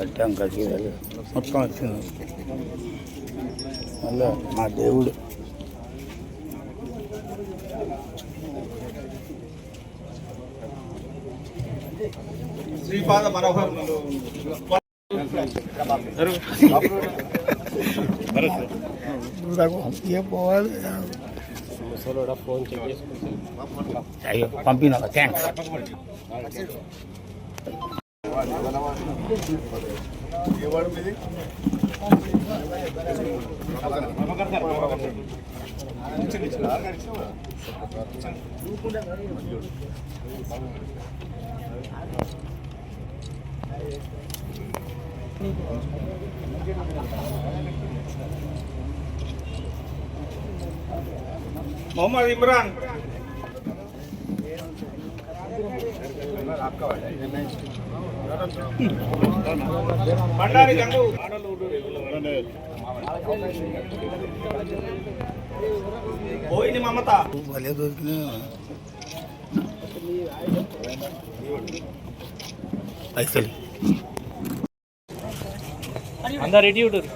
అడ్డం కలిసి మొత్తం వచ్చింది. మళ్ళీ మా దేవుడు శ్రీపాద మనోహర్ ఏ పోవాలి అయ్యో పంపిన థ్యాంక్స్ మొహమ్మద్ ఇమ్రాన్. బండారి గంగు. పోయిన మమత. భలే దొరికినా పైసలు అందరు రెడీ ఉంటారు.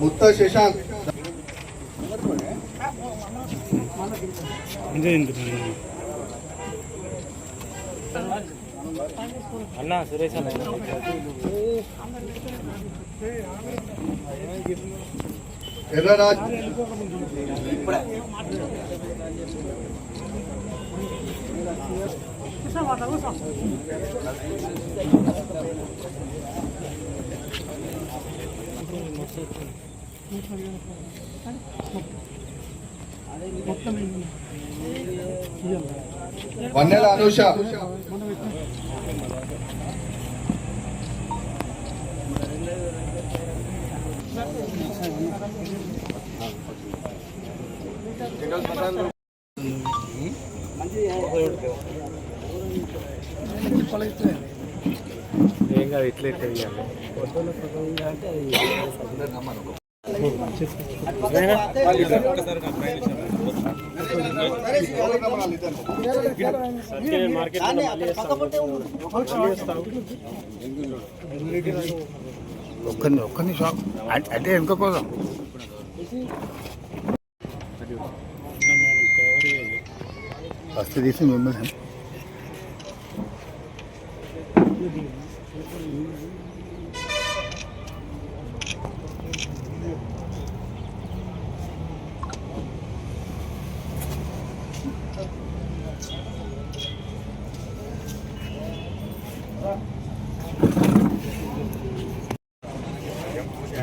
ముత్త శశాంక్. అన్న సురేష్ అన్న. ఎర్రరాజ్ వన్నెల అనూష. ఏం కాదు ఇట్లా ఇట్లా మార్కెట్ ఒక్కరిని ఒక్కరిని షాక్. అంటే వెనుక కోసం. ఫస్ట్ తీసి మిమ్మల్ని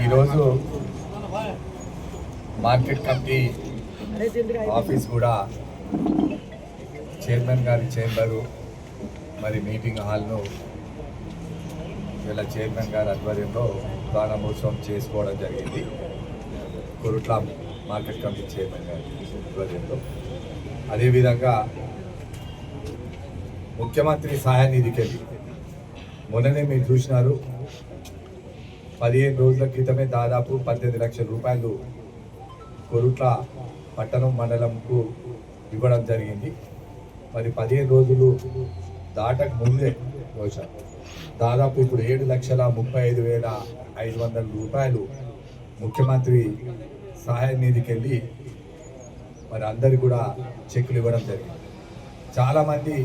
ఈరోజు మార్కెట్ కమిటీ ఆఫీస్ కూడా చైర్మన్ గారి చేంబరు మరి మీటింగ్ హాల్ను ఇలా చైర్మన్ గారి ఆధ్వర్యంలో ప్రారంభోత్సవం చేసుకోవడం జరిగింది. కురుట్ల మార్కెట్ కమిటీ చైర్మన్ గారి ఆధ్వర్యంలో. అదేవిధంగా ముఖ్యమంత్రి సహాయ నిధికెళ్ళి మొన్ననే మీరు చూసినారు పదిహేను రోజుల క్రితమే దాదాపు పద్దెనిమిది లక్షల రూపాయలు కొరుట్ల పట్టణం మండలంకు ఇవ్వడం జరిగింది. మరి పదిహేను రోజులు దాటక ముందే బహుశా దాదాపు ఇప్పుడు ఏడు లక్షల ముప్పై ఐదు వేల ఐదు వందల రూపాయలు ముఖ్యమంత్రి సహాయ నిధికి వెళ్ళి మరి అందరికి కూడా చెక్కులు ఇవ్వడం జరిగింది. చాలామంది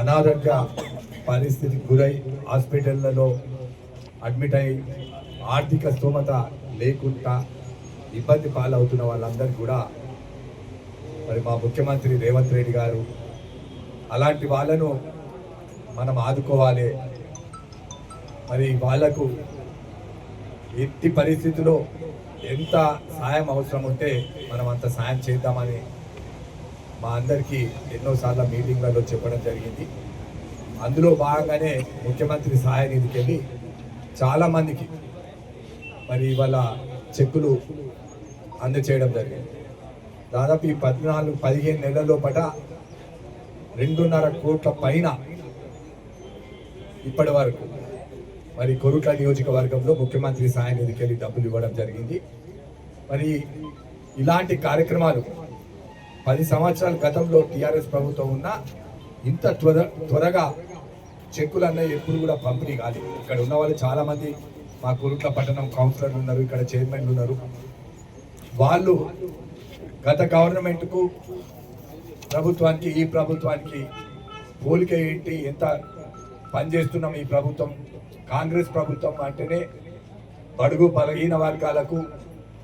అనారోగ్య పరిస్థితికి గురై హాస్పిటళ్ళలో అడ్మిట్ అయి ఆర్థిక స్తోమత లేకుండా ఇబ్బంది పాలవుతున్న వాళ్ళందరికీ కూడా మరి మా ముఖ్యమంత్రి రేవంత్ రెడ్డి గారు అలాంటి వాళ్ళను మనం ఆదుకోవాలి. మరి వాళ్ళకు ఎట్టి పరిస్థితిలో ఎంత సాయం అవసరం ఉంటే మనం అంత సాయం చేద్దామని మా అందరికీ ఎన్నోసార్లు మీటింగ్లలో చెప్పడం జరిగింది. అందులో భాగంగానే ముఖ్యమంత్రి సహాయ నిధికి వెళ్ళి చాలామందికి మరి ఇవాళ చెక్కులు అందచేయడం జరిగింది. దాదాపు ఈ పద్నాలుగు పదిహేను నెలల లోపట రెండున్నర కోట్ల పైన ఇప్పటి వరకు మరి కొరుట్ల నియోజకవర్గంలో ముఖ్యమంత్రి సాయం నిధికి వెళ్ళి డబ్బులు ఇవ్వడం జరిగింది. మరి ఇలాంటి కార్యక్రమాలు పది సంవత్సరాల గతంలో టీఆర్ఎస్ ప్రభుత్వం ఉన్న ఇంత త్వర త్వరగా చెక్కులు అన్నవి ఎప్పుడు కూడా పంపిణీ కాదు ఇక్కడ ఉన్న వాళ్ళు చాలామంది మా కొరుట్ల పట్టణం కౌన్సిలర్లు ఉన్నారు ఇక్కడ చైర్మన్లు ఉన్నారు. వాళ్ళు గత గవర్నమెంట్కు ప్రభుత్వానికి ఈ ప్రభుత్వానికి పోలిక ఏంటి ఎంత పనిచేస్తున్నాం ఈ ప్రభుత్వం కాంగ్రెస్ ప్రభుత్వం అంటేనే బడుగు బలహీన వర్గాలకు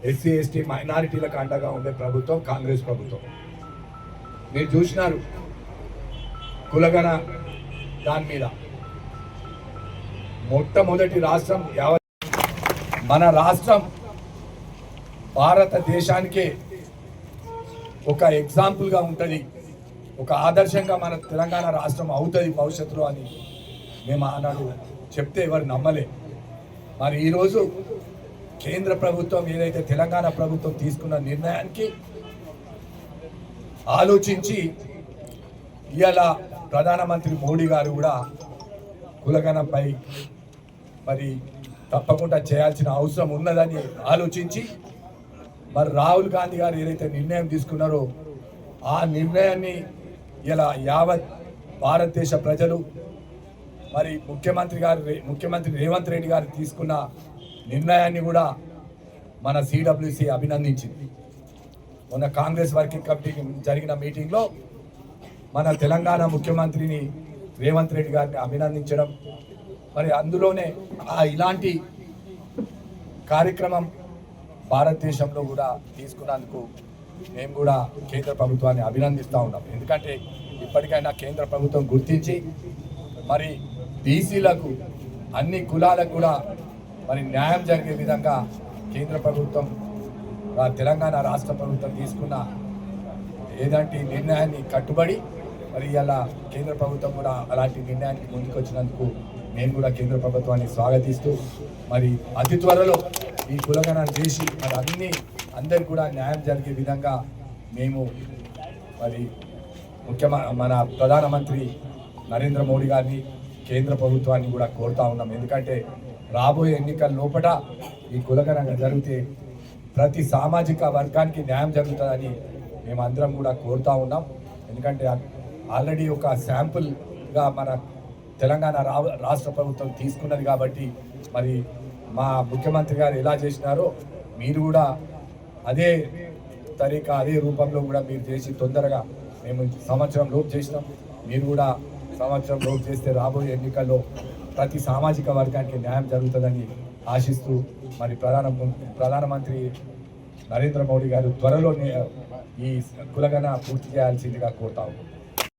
ఎస్సీ ఎస్టీ మైనారిటీలకు అండగా ఉండే ప్రభుత్వం కాంగ్రెస్ ప్రభుత్వం. మీరు చూసినారు కులగణ దాని మీద. మొట్టమొదటి రాష్ట్రం యావత్ మన రాష్ట్రం భారతదేశానికే ఒక ఎగ్జాంపుల్గా ఉంటుంది ఒక ఆదర్శంగా మన తెలంగాణ రాష్ట్రం అవుతుంది భవిష్యత్తులో అని మేము ఆనాడు చెప్తే ఎవరు నమ్మలే. మరి ఈరోజు కేంద్ర ప్రభుత్వం ఏదైతే తెలంగాణ ప్రభుత్వం తీసుకున్న నిర్ణయానికి ఆలోచించి ఇవాళ ప్రధానమంత్రి మోడీ గారు కూడా కులగణంపై మరి తప్పకుండా చేయాల్సిన అవసరం ఉన్నదని ఆలోచించి మరి రాహుల్ గాంధీ గారు ఏదైతే నిర్ణయం తీసుకున్నారో ఆ నిర్ణయాన్ని ఇలా యావత్ భారతదేశ ప్రజలు మరి ముఖ్యమంత్రి గారు ముఖ్యమంత్రి రేవంత్ రెడ్డి గారు తీసుకున్న నిర్ణయాన్ని కూడా మన సిడబ్ల్యూసి అభినందించింది. మొన్న కాంగ్రెస్ వర్కింగ్ కమిటీ జరిగిన మీటింగ్లో మన తెలంగాణ ముఖ్యమంత్రిని రేవంత్ రెడ్డి గారిని అభినందించడం మరి అందులోనే ఇలాంటి కార్యక్రమం భారతదేశంలో కూడా తీసుకున్నందుకు మేము కూడా కేంద్ర ప్రభుత్వాన్ని అభినందిస్తూ ఉన్నాం. ఎందుకంటే ఇప్పటికైనా కేంద్ర ప్రభుత్వం గుర్తించి మరి బీసీలకు అన్ని కులాలకు కూడా మరి న్యాయం జరిగే విధంగా కేంద్ర ప్రభుత్వం తెలంగాణ రాష్ట్ర ప్రభుత్వం తీసుకున్న ఏదంటి నిర్ణయాన్ని కట్టుబడి మరి ఇలా కేంద్ర ప్రభుత్వం కూడా అలాంటి నిర్ణయానికి ముందుకొచ్చినందుకు నేను మేము కూడా కేంద్ర ప్రభుత్వాన్ని స్వాగతిస్తూ మరి అతి త్వరలో ఈ కులగణాన్ని చేసి మరి అన్ని అందరికి కూడా న్యాయం జరిగే విధంగా మేము మరి ముఖ్యమ మన ప్రధానమంత్రి నరేంద్ర మోడీ గారిని కేంద్ర ప్రభుత్వాన్ని కూడా కోరుతా ఉన్నాం. ఎందుకంటే రాబోయే ఎన్నికల లోపల ఈ కులగణన జరిగితే ప్రతి సామాజిక వర్గానికి న్యాయం జరుగుతుందని మేము అందరం కూడా కోరుతా ఉన్నాం. ఎందుకంటే ఆల్రెడీ ఒక శాంపుల్గా మన తెలంగాణ రాష్ట్ర ప్రభుత్వం తీసుకున్నది కాబట్టి మరి మా ముఖ్యమంత్రి గారు ఎలా చేసినారో మీరు కూడా అదే తరీకా అదే రూపంలో కూడా మీరు చేసి తొందరగా మేము సంవత్సరం లోపు చేసినాం. మీరు కూడా సంవత్సరం లోపు చేస్తే రాబోయే ఎన్నికల్లో ప్రతి సామాజిక వర్గానికి న్యాయం జరుగుతుందని ఆశిస్తూ మరి ప్రధాన ప్రధానమంత్రి నరేంద్ర మోడీ గారు త్వరలో ఈ కులగన పూర్తి చేయాల్సిందిగా కోరుతా